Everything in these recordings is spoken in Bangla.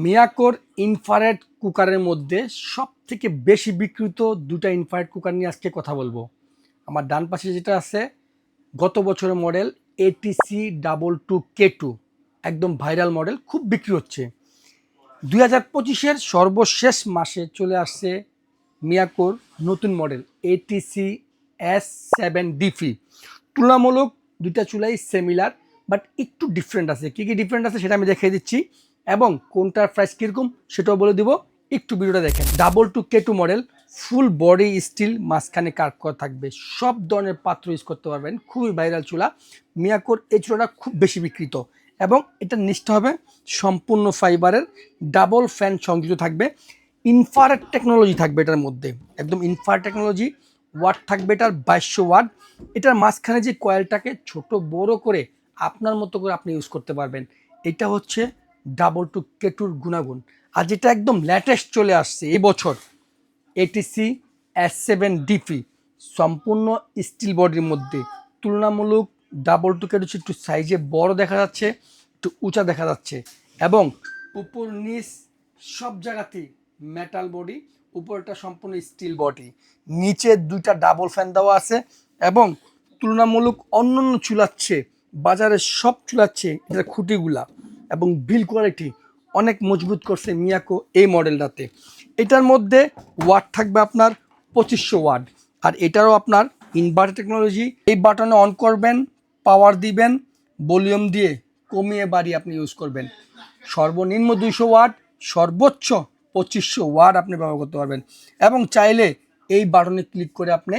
মিয়াকোর ইনফারেট কুকারের মধ্যে সব থেকে বেশি বিক্রিত দুটা ইনফারেট কুকার নিয়ে আজকে কথা বলব। আমার ডান পাশে যেটা আছে, গত বছরের model ATC double two K two একদম ভাইরাল মডেল, খুব বিক্রি হচ্ছে। দুই হাজার পঁচিশের সর্বশেষ মাসে চলে আসছে মিয়াকোর নতুন model A T C S seven D P তুলনামূলক দুইটা চুলাই সেমিলার বাট একটু ডিফারেন্ট আছে। কী কী ডিফারেন্ট আছে সেটা আমি দেখিয়ে দিচ্ছি। এবং কোনটার প্রাইস কীরকম সেটাও বলে দিব। একটু ভিডিওটা দেখেন। Double two K two model full body steel মাঝখানে কাট করা থাকবে। সব ধরনের পাত্র ইউজ করতে পারবেন। খুবই ভাইরাল চুলা। মিয়াকোর এই চুলাটা খুব বেশি বিক্রিত। এবং এটা নিচটা হবে সম্পূর্ণ ফাইবারের ডাবল ফ্যান সংযুক্ত থাকবে। ইনফারেট টেকনোলজি থাকবে এটার মধ্যে। একদম ইনফার টেকনোলজি ওয়াট থাকবে এটার বাইশশো ওয়াট এটার মাঝখানে যে কয়েলটাকে ছোট বড় করে আপনার মতো করে আপনি ইউজ করতে পারবেন। এটা হচ্ছে ডাবল টু কেটুর গুণাগুণ। আর যেটা একদম লেটেস্ট চলে আসছে এই বছর এটিসি এস সেভেন ডিপি সম্পূর্ণ স্টিল বডির মধ্যে। তুলনামূলক ডাবল টু কেটু একটু সাইজে বড় দেখা যাচ্ছে, একটু উঁচা দেখা যাচ্ছে। এবং উপর, নিচ সব জায়গাতেই মেটাল বডি উপরটা সম্পূর্ণ স্টিল বডি নিচে দুইটা ডাবল ফ্যান দেওয়া আছে এবং তুলনামূলক অন্য অন্য চুলাচ্ছে, বাজারে সব চুলাচ্ছে এটার খুঁটিগুলা। এবং বিল কোয়ালিটি অনেক মজবুত করছে মিয়াকো এই মডেলটাতে। এটার মধ্যে ওয়াট থাকবে আপনার পঁচিশশো ওয়াট আর এটারও আপনার ইনভার্টার টেকনোলজি এই বাটনে অন করবেন পাওয়ার দিবেন ভলিউম দিয়ে কমিয়ে বাড়িয়ে আপনি ইউজ করবেন। সর্বনিম্ন দুইশো ওয়াট সর্বোচ্চ পঁচিশশো ওয়াট আপনি ব্যবহার করতে পারবেন। এবং চাইলে এই বাটনে ক্লিক করে আপনি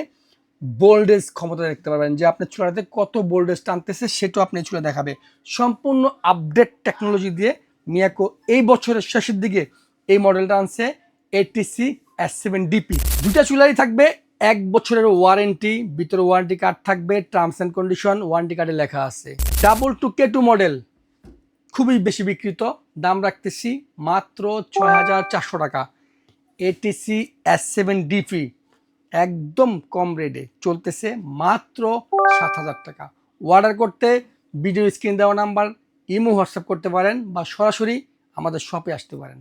বোল্ডেজ ক্ষমতা দেখতে পারবেন যে আপনার চুলাতে কত বোল্ডেজ টানতেছে সেটাও আপনি চুলা দেখাবে। সম্পূর্ণ আপডেট টেকনোলজি দিয়ে মিয়াকো এই বছরের শেষের দিকে এই মডেলটা আনছে এটিসি এস সেভেন ডিপি দুটা চুলাই থাকবে, এক বছরের ওয়ারেন্টি ভিতরে ওয়ারেন্টি কার্ড থাকবে টার্মস অ্যান্ড কন্ডিশন ওয়ারেন্টি কার্ডে লেখা আছে। Double two K two model খুবই বেশি বিক্রিত, দাম রাখতেছি মাত্র ছয় হাজার চারশো টাকা। এটিসি এস সেভেন ডিপি একদম কম রেটে চলতেছে মাত্র সাত হাজার টাকা। অর্ডার করতে ভিডিও স্ক্রিন দেওয়া নাম্বার ইমো হোয়াটসঅ্যাপ করতে পারেন বা সরাসরি আমাদের শপে আসতে পারেন।